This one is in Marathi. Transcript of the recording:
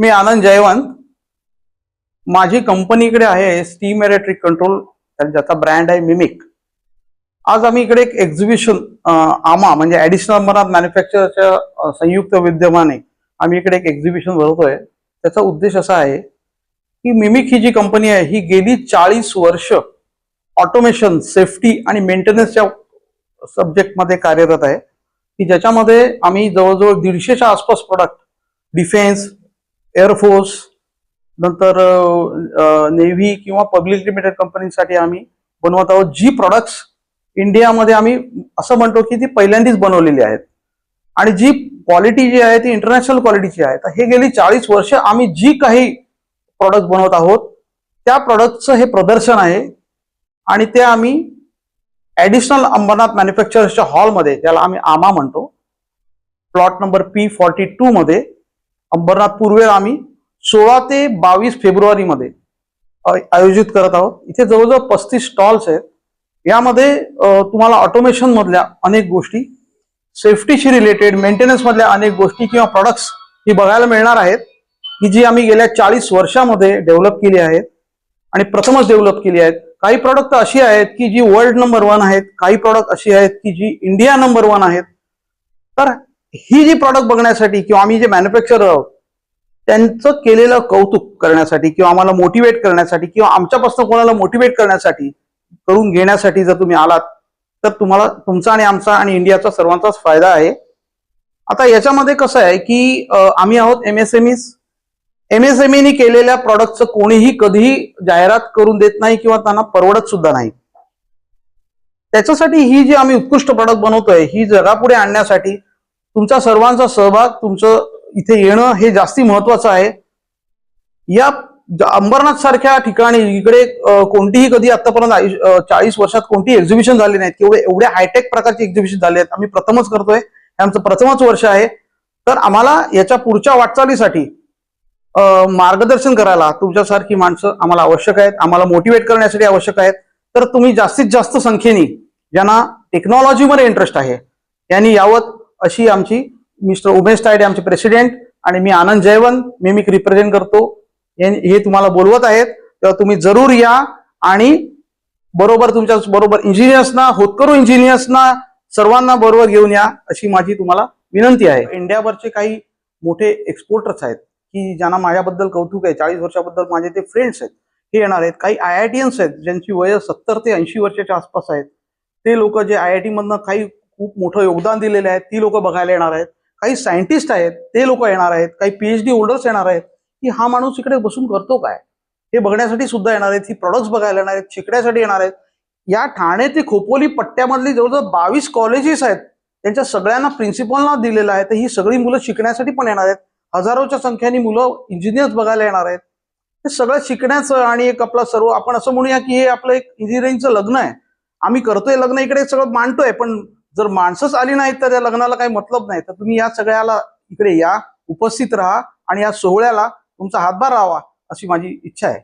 मी आनंद जयवंत. माझी कंपनी इकडे आहे स्टीम इलेक्ट्रिक कंट्रोल ज्याचा ब्रँड आहे मिमिक आज आम्ही इकडे एक एक्झिबिशन आमा म्हणजे ऍडिशनल अमरनाथ मॅन्युफॅक्चरच्या संयुक्त विद्यमाने आम्ही इकडे एक एक्झिबिशन भरवतोय त्याचा उद्देश असा आहे की मिमिक ही जी कंपनी आहे ही गेली चाळीस वर्ष ऑटोमेशन सेफ्टी आणि मेंटेनन्सच्या सब्जेक्टमध्ये कार्यरत आहे. की ज्याच्यामध्ये आम्ही जवळजवळ दीडशेच्या आसपास प्रोडक्ट डिफेन्स एअरफोर्स नंतर नेव्ही किंवा पब्लिक लिमिटेड कंपनीसाठी आम्ही बनवत आहोत. जी प्रॉडक्ट्स इंडियामध्ये आम्ही असं म्हणतो की ती पहिल्यांदाच बनवलेली आहेत. आणि जी क्वालिटी जी आहे ती इंटरनॅशनल क्वालिटीची आहे. तर हे गेली चाळीस वर्ष आम्ही जी काही प्रॉडक्ट बनवत आहोत त्या प्रॉडक्टचं हे प्रदर्शन आहे. आणि ते आम्ही ऍडिशनल अंबरनाथ मॅन्युफॅक्चरर्सच्या हॉलमध्ये ज्याला आम्ही आमा म्हणतो plot number P forty two मध्ये अंबरनाथ पूर्वेल आम्ही सोळा ते बावीस फेब्रुवारीमध्ये आयोजित करत आहोत. इथे जवळजवळ पस्तीस स्टॉल्स आहेत. यामध्ये तुम्हाला ऑटोमेशन मधल्या अनेक गोष्टी सेफ्टीशी रिलेटेड मेंटेनन्स मधल्या अनेक गोष्टी किंवा प्रॉडक्ट्स ही बघायला मिळणार आहेत. की जी आम्ही गेल्या चाळीस वर्षामध्ये डेव्हलप केली आहेत आणि प्रथमच डेव्हलप केली आहेत. काही प्रॉडक्ट अशी आहेत की जी वर्ल्ड नंबर वन आहेत काही प्रॉडक्ट अशी आहेत की जी इंडिया नंबर वन आहेत. तर ही जी प्रॉडक्ट बघण्यासाठी किंवा आम्ही जे मॅन्युफॅक्चर आहोत त्यांचं केलेलं कौतुक करण्यासाठी किंवा आम्हाला मोटिवेट करण्यासाठी किंवा आमच्यापासून कोणाला मोटिवेट करण्यासाठी करून घेण्यासाठी जर तुम्ही आलात तर तुम्हाला तुमचा आणि आमचा आणि इंडियाचा सर्वांचाच फायदा आहे. आता याच्यामध्ये कसं आहे की आम्ही आहोत एमएसएमईज एमएसएमईनी केलेल्या प्रॉडक्टचं कोणीही कधीही जाहिरात करून देत नाही किंवा त्यांना परवडत सुद्धा नाही. त्याच्यासाठी ही जी आम्ही उत्कृष्ट प्रॉडक्ट बनवतोय ही जगापुढे आणण्यासाठी तुमचा सर्वांचा सहभाग तुमचं इथे येणं हे जास्ती महत्वाचं आहे. या अंबरनाथ सारख्या ठिकाणी इकडे कोणतीही कधी आतापर्यंत चाळीस वर्षात कोणतीही एक्झिबिशन झाली नाहीत. किंवा एवढे हायटेक प्रकारची एक्झिबिशन झाले आहेत. आम्ही प्रथमच करतोय. हे आमचं प्रथमच वर्ष आहे. तर आम्हाला याच्या पुढच्या वाटचालीसाठी मार्गदर्शन करायला तुमच्यासारखी माणसं आम्हाला आवश्यक आहेत. आम्हाला मोटिवेट करण्यासाठी आवश्यक आहेत. तर तुम्ही जास्तीत जास्त संख्येने ज्यांना टेक्नॉलॉजीमध्ये इंटरेस्ट आहे यांनी यावत अशी आमची मिस्टर उमेश तायडे आमचे प्रेसिडेंट आणि मी आनंद जयवंत मिमिक रिप्रेझेंट करतो. हे हे तुम्हाला बोलवत आहेत. तेव्हा तुम्ही जरूर या आणि बरोबर तुमच्या बरोबर इंजिनियर्सना होतकरू इंजिनियर्सना सर्वांना बरोबर घेऊन या अशी माझी तुम्हाला विनंती आहे. इंडियावरचे काही मोठे एक्सपोर्टर्स आहेत की ज्यांना माझ्याबद्दल कौतुक आहे चाळीस वर्षाबद्दल माझे ते फ्रेंड्स आहेत हे येणार आहेत. काही आय आय टीएन्स आहेत ज्यांची वय सत्तर ते ऐंशी वर्षाच्या आसपास आहेत. ते लोक जे आय आय टी मधनं काही खूप मोठं योगदान दिलेले आहे. ती लोक बघायला येणार आहेत. काही सायंटिस्ट आहेत ते लोक येणार आहेत. काही पीएचडी होल्डर्स येणार आहेत की हा माणूस इकडे बसून करतो काय? हे बघण्यासाठी सुद्धा येणार आहेत. ही प्रॉडक्ट्स बघायला येणार आहेत. शिकण्यासाठी येणार आहेत. या ठाणे ते खोपोली पट्ट्यामधली जवळजवळ बावीस कॉलेजेस आहेत. त्यांच्या सगळ्यांना प्रिन्सिपलना दिलेलं आहे. तर ही सगळी मुलं शिकण्यासाठी पण येणार आहेत. हजारोच्या संख्येने मुलं इंजिनियर्स बघायला येणार आहेत. हे सगळं शिकण्याचं आणि एक आपला सर्व आपण असं म्हणूया की हे आपलं एक इंजिनिअरिंगचं लग्न आहे. आम्ही करतोय लग्न इकडे सगळं मांडतोय पण जर माणसंच आली नाहीत तर या लग्नाला काही मतलब नाही. तर तुम्ही या सगळ्याला इकडे या उपस्थित राहा आणि या सोहळ्याला तुमचा हातभार राहावा अशी माझी इच्छा आहे.